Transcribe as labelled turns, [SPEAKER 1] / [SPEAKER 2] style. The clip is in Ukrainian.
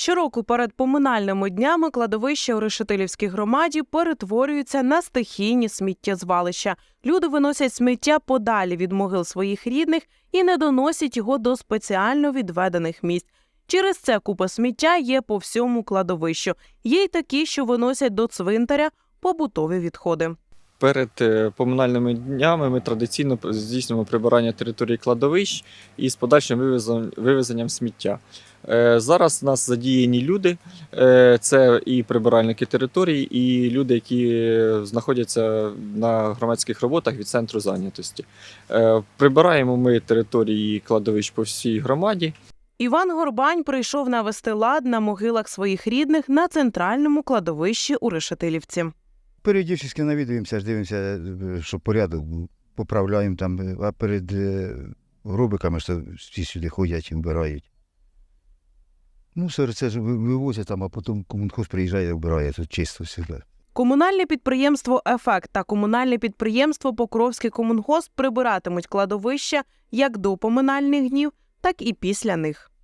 [SPEAKER 1] Щороку перед поминальними днями кладовища у Решетилівській громаді перетворюються на стихійні сміттєзвалища. Люди виносять сміття подалі від могил своїх рідних і не доносять його до спеціально відведених місць. Через це купа сміття є по всьому кладовищу. Є й такі, що виносять до цвинтаря побутові відходи.
[SPEAKER 2] Перед е, поминальними днями ми традиційно здійснюємо прибирання території кладовищ із подальшим вивезенням, сміття. Е, Зараз у нас задіяні люди, Е, це і прибиральники територій, і люди, які знаходяться на громадських роботах від центру зайнятості. Прибираємо ми території кладовищ по всій громаді.
[SPEAKER 1] Іван Горбань прийшов навести лад на могилах своїх рідних на центральному кладовищі у Решетилівці.
[SPEAKER 3] Періодично навідуємося, дивимося, е, щоб порядок. Поправляємо там, е, а перед е, рубиками що всі сюди ходять і вбирають. Ну, це ж вивозять там, а потім комунхоз приїжджає і вбирає, тут чисто все.
[SPEAKER 1] Комунальне підприємство Ефект та комунальне підприємство Покровський комунгосп прибиратимуть кладовища як до поминальних днів, так і після них.